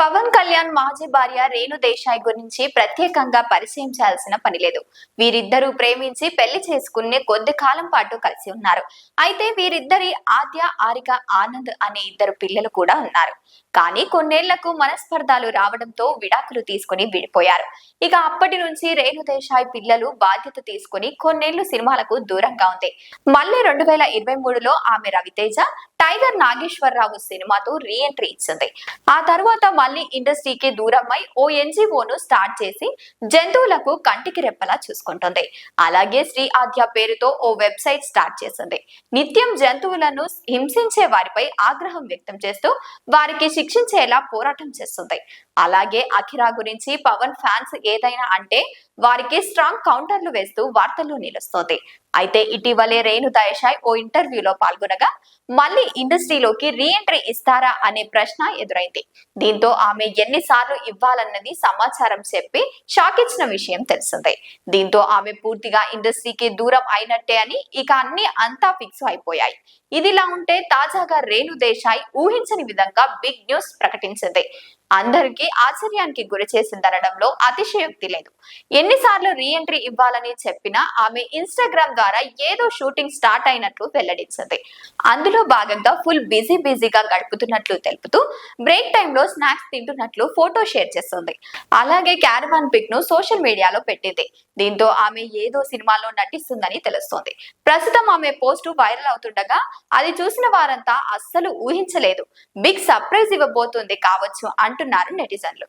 పవన్ కళ్యాణ్ మాజీ భార్య రేణు దేశాయ్ గురించి ప్రత్యేకంగా పరిచయం చేయాల్సిన పని లేదు. వీరిద్దరూ ప్రేమించి పెళ్ళి చేసుకునే కొద్ది కాలం పాటు కలిసి ఉన్నారు. అయితే వీరిద్దరి ఆద్య ఆరిక ఆనంద్ అనే ఇద్దరు పిల్లలు కూడా ఉన్నారు. కానీ కొన్నేళ్ళకు మనస్పర్ధాలు రావడంతో విడాకులు తీసుకుని విడిపోయారు. ఇక అప్పటి నుంచి రేణు దేశాయ్ పిల్లలు బాధ్యత తీసుకుని కొన్నేళ్ళు సినిమాలకు దూరంగా ఉంది. మళ్ళీ రెండు వేల ఇరవై మూడులో ఆమె రవితేజ టైగర్ నాగేశ్వరరావు సినిమాతో రీ ఎంట్రీ ఇచ్చింది. ఆ తర్వాత మళ్ళీ ఇండస్ట్రీకి దూరమై ఓ ఎన్జిఓను స్టార్ట్ చేసి జంతువులకు కంటికి రెప్పలా చూసుకుంటుంది. అలాగే శ్రీ ఆద్య పేరుతో ఓ వెబ్సైట్ స్టార్ట్ చేసింది. నిత్యం జంతువులను హింసించే వారిపై ఆగ్రహం వ్యక్తం చేస్తూ వారికి శిక్షించేలా పోరాటం చేస్తుంది. అలాగే అఖిరా గురించి పవన్ ఫ్యాన్స్ ఏదైనా అంటే వారికి స్ట్రాంగ్ కౌంటర్లు వేస్తూ వార్తల్లో నిలుస్తోంది. అయితే ఇటీవలే రేణు దయశాయ్ ఓ ఇంటర్వ్యూలో పాల్గొనగా మళ్ళీ ఇండస్ట్రీలోకి రీ ఎంట్రీ ఇస్తారా అనే ప్రశ్న ఎదురైంది. దీంతో ఆమె ఎన్నిసార్లు ఇవ్వాలన్నది సమాచారం చెప్పి షాక్ ఇచ్చిన విషయం తెలిసిందే. దీంతో ఆమె పూర్తిగా ఇండస్ట్రీకి దూరం అయినట్టే అని ఇక అన్ని అంతా ఫిక్స్ అయిపోయాయి. ఇదిలా ఉంటే తాజాగా రేణు దేశాయ్ ఊహించని విధంగా బిగ్ న్యూస్ ప్రకటించింది. అందరికీ ఆశ్చర్యానికి గురి చేసిందనడంలో అతిశయోక్తి లేదు. ఎన్నిసార్లు రీ ఎంట్రీ ఇవ్వాలని చెప్పినా ఆమె ఇన్స్టాగ్రామ్ ద్వారా ఏదో షూటింగ్ స్టార్ట్ అయినట్లు వెల్లడించింది. అందులో భాగంగా ఫుల్ బిజీ బిజీగా గడుపుతున్నట్లు తెలుపుతూ బ్రేక్ టైంలో స్నాక్స్ తింటున్నట్లు ఫోటో షేర్ చేస్తుంది. అలాగే క్యారవాన్ పిక్ను సోషల్ మీడియాలో పెట్టింది. దీంతో ఆమె ఏదో సినిమాలో నటిస్తుందని తెలుస్తోంది. ప్రస్తుతం ఆమె పోస్టు వైరల్ అవుతుండగా అది చూసిన వారంతా అస్సలు ఊహించలేదు. బిగ్ సర్ప్రైజ్ ఇవ్వబోతుంది కావచ్చు అంటున్నారు నెటిజన్లు.